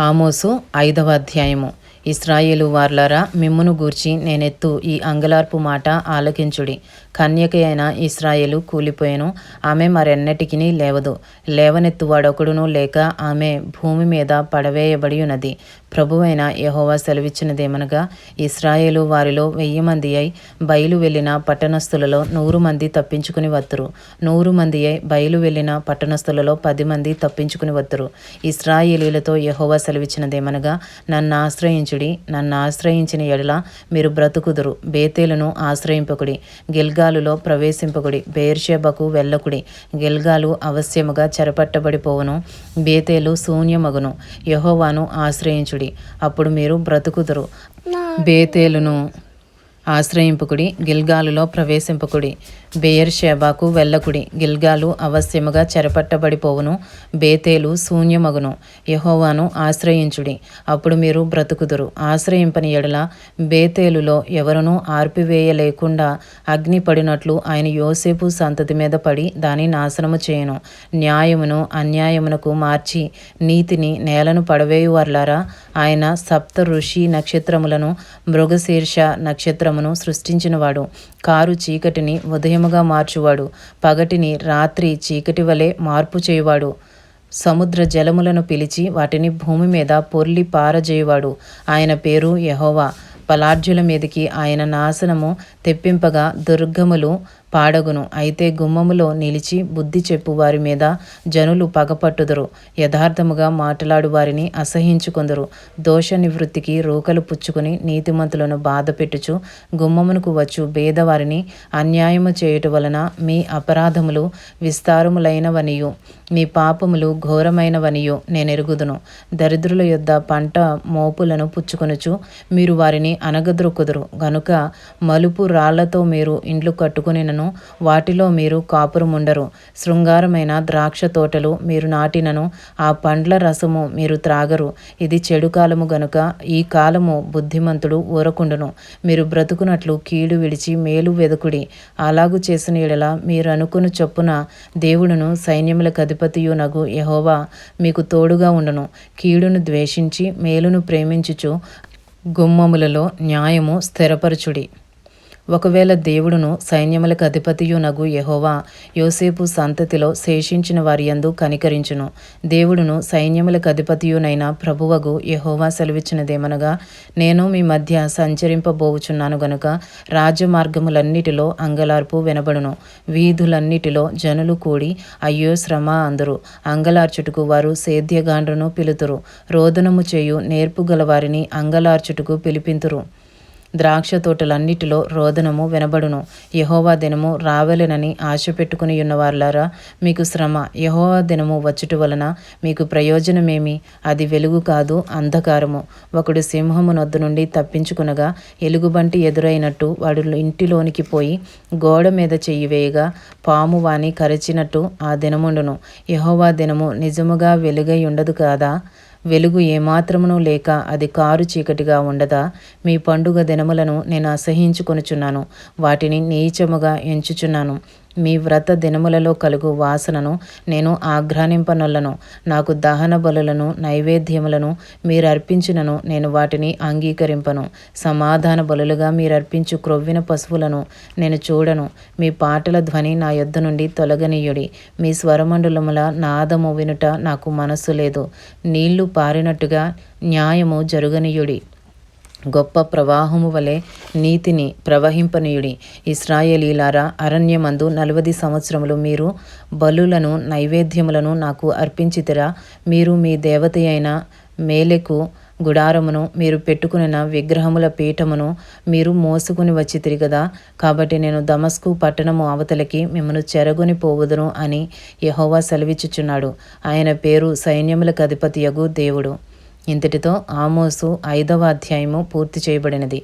ఆమోసు ఐదవ అధ్యాయము. ఇస్రాయేలు వార్లారా మిమ్మును గూర్చి నేనెత్తు ఈ అంగలార్పు మాట ఆలకించుడి. కన్యక అయిన ఇస్రాయేలు కూలిపోయాను. ఆమె మరెన్నటికిని లేవదు. లేవనెత్తువాడొకడును లేక ఆమె భూమి మీద పడవేయబడి ఉన్నది ప్రభువైన యహోవా సెలవిచ్చినదేమనగా ఇస్రాయేలు వారిలో వెయ్యి మంది అయి బయలు వెళ్ళిన పట్టణస్థులలో నూరు మంది తప్పించుకుని వత్తురు. నూరు మంది అయి బయలు వెళ్ళిన పట్టణస్థులలో పది మంది తప్పించుకుని వత్తురు. ఇస్రాయేలీలతో యహోవా సెలవిచ్చినదేమనగా నన్ను ఆశ్రయించుడి. నన్ను ఆశ్రయించిన ఎడల మీరు బ్రతుకుదురు. బేతేలను ఆశ్రయింపకుడి. గిల్గాలులో ప్రవేశింపకుడి బేర్షెబకు వెళ్ళకుడి గిల్గాలు అవశ్యముగా చెరపట్టబడిపోవును. బేతేలు శూన్యమగును. యహోవాను ఆశ్రయించుడి. అప్పుడు మీరు బ్రతుకుదురు. బేతేలును ఆశ్రయింపుకుడి గిల్గాలులో ప్రవేశింపుకుడి. బేయర్ షేబాకు వెళ్ళకుడి. గిల్గాలు అవశ్యముగా చెరపట్టబడిపోవును. బేతేలు శూన్యమగును. యహోవాను ఆశ్రయించుడి. అప్పుడు మీరు బ్రతుకుదురు. ఆశ్రయింపని ఎడల బేతేలులో ఎవరునూ ఆర్పివేయలేకుండా అగ్ని పడినట్లు ఆయన యోసేపు సంతతి మీద పడి దాని నాశనము చేయను. న్యాయమును అన్యాయమునకు మార్చి నీతిని నేలను పడవేయువర్లారా. ఆయన సప్త ఋషి నక్షత్రములను మృగశీర్ష నక్షత్రము నక్షత్రమును సృష్టించినవాడు. కారు చీకటిని ఉదయముగా మార్చువాడు. పగటిని రాత్రి చీకటి వలె మార్పు చేయువాడు. సముద్ర జలములను పిలిచి వాటిని భూమి మీద పొర్లి పారజేయువాడు. ఆయన పేరు యహోవా. పలార్జుల మీదకి ఆయన నాశనము తెప్పింపగా దుర్గములు పాడగును. అయితే గుమ్మములో నిలిచి బుద్ధి చెప్పు వారి మీద జనులు పగపట్టుదురు. యథార్థముగా మాట్లాడు వారిని అసహించుకుందరు. దోష నివృత్తికి రోకలు పుచ్చుకుని నీతిమంతులను బాధ పెట్టుచు గుమ్మమునకు వచ్చు భేదవారిని అన్యాయము చేయుట వలన మీ అపరాధములు విస్తారములైనవనియు. మీ పాపములు ఘోరమైనవనియు. నేనెరుగుదును. దరిద్రుల యొద్ద పంట మోపులను పుచ్చుకొనుచు మీరు వారిని అనగద్రొక్కుదురు. గనుక మలుపు రాళ్ళతో మీరు ఇండ్లు కట్టుకునినను వాటిలో మీరు కాపురముండరు. శృంగారమైన ద్రాక్ష తోటలు మీరు నాటినను ఆ పండ్ల రసము మీరు త్రాగరు. ఇది చెడు కాలము గనుక ఈ కాలము బుద్ధిమంతుడు ఊరకుండును. మీరు బ్రతుకునట్లు కీడు విడిచి మేలు వెదుకుడి. అలాగు చేసిన ఎడల మీరు అనుకుని చొప్పున దేవుడును సైన్యములకు అధిపతియు నగు యహోవా మీకు తోడుగా ఉండును. కీడును ద్వేషించి మేలును ప్రేమించుచు గుమ్మములలో న్యాయము స్థిరపరచుడి. ఒకవేళ దేవుడును సైన్యములకు అధిపతియునగు యహోవా యోసేపు సంతతిలో శేషించిన వారి యందు కనికరించును. దేవుడును సైన్యములకు అధిపతియునైన ప్రభువగు యహోవా సెలవిచ్చినదేమనగా నేను మీ మధ్య సంచరింపబోవుచున్నాను గనుక రాజమార్గములన్నిటిలో అంగలార్పు వినబడును. వీధులన్నిటిలో జనులు కూడి అయ్యో శ్రమ అందరు. అంగలార్చుటకు వారు సేద్యగాండ్రును పిలుతురు. రోదనము చేయు నేర్పుగలవారిని అంగలార్చుటకు పిలిపింతురు. ద్రాక్ష తోటలన్నిటిలో రోదనము వినబడును. యహోవా దినము రావలెనని ఆశ పెట్టుకుని ఉన్నవారులారా మీకు శ్రమ యహోవా దినము వచ్చుట వలన మీకు ప్రయోజనమేమి? అది వెలుగు కాదు అంధకారము. ఒకడు సింహము నొద్దు నుండి తప్పించుకునగా ఎలుగుబంటి ఎదురైనట్టు వాడు ఇంటిలోనికి పోయి గోడ మీద చెయ్యి వేయగా పాము వాని కరచినట్టు ఆ దినముండును. యహోవా దినము నిజముగా వెలుగై ఉండదు కాదా? వెలుగు ఏమాత్రమును లేక అది కారు చీకటిగా ఉండదా? మీ పండుగ దినములను నేను అసహించుకొనుచున్నాను వాటిని నీచముగా ఎంచుచున్నాను. మీ వ్రత దినములలో కలుగు వాసనను నేను ఆఘ్రానింపనొల్లను నాకు దహన బలులను నైవేద్యములను మీరు అర్పించినను నేను వాటిని అంగీకరింపను. సమాధాన బలులుగా మీరు అర్పించు క్రొవ్విన పశువులను నేను చూడను. మీ పాటల ధ్వని నా యొద్ద నుండి తొలగనీయుడి. మీ స్వరమండలముల నాదము వినుట నాకు మనస్సు లేదు. నీళ్ళు పారినట్టుగా న్యాయము జరుగనీయుడి. గొప్ప ప్రవాహము వలె నీతిని ప్రవహింపనీయుడి. ఇస్రాయేలీలారా అరణ్యమందు నలవది సంవత్సరములు మీరు బలులను నైవేద్యములను నాకు అర్పించితిరా. మీరు మీ దేవత అయిన గుడారమును మీరు పెట్టుకున్న విగ్రహముల పీఠమును మీరు మోసుకుని వచ్చి తిరిగదా కాబట్టి నేను దమస్కు పట్టణము అవతలకి మిమ్మను చెరగొని పోవుదును అని యహోవా సెలవిచ్చుచున్నాడు. ఆయన పేరు సైన్యములకు అధిపతియగు దేవుడు. ఇంతటితో ఆమోసు ఐదవ అధ్యాయము పూర్తి చేయబడినది.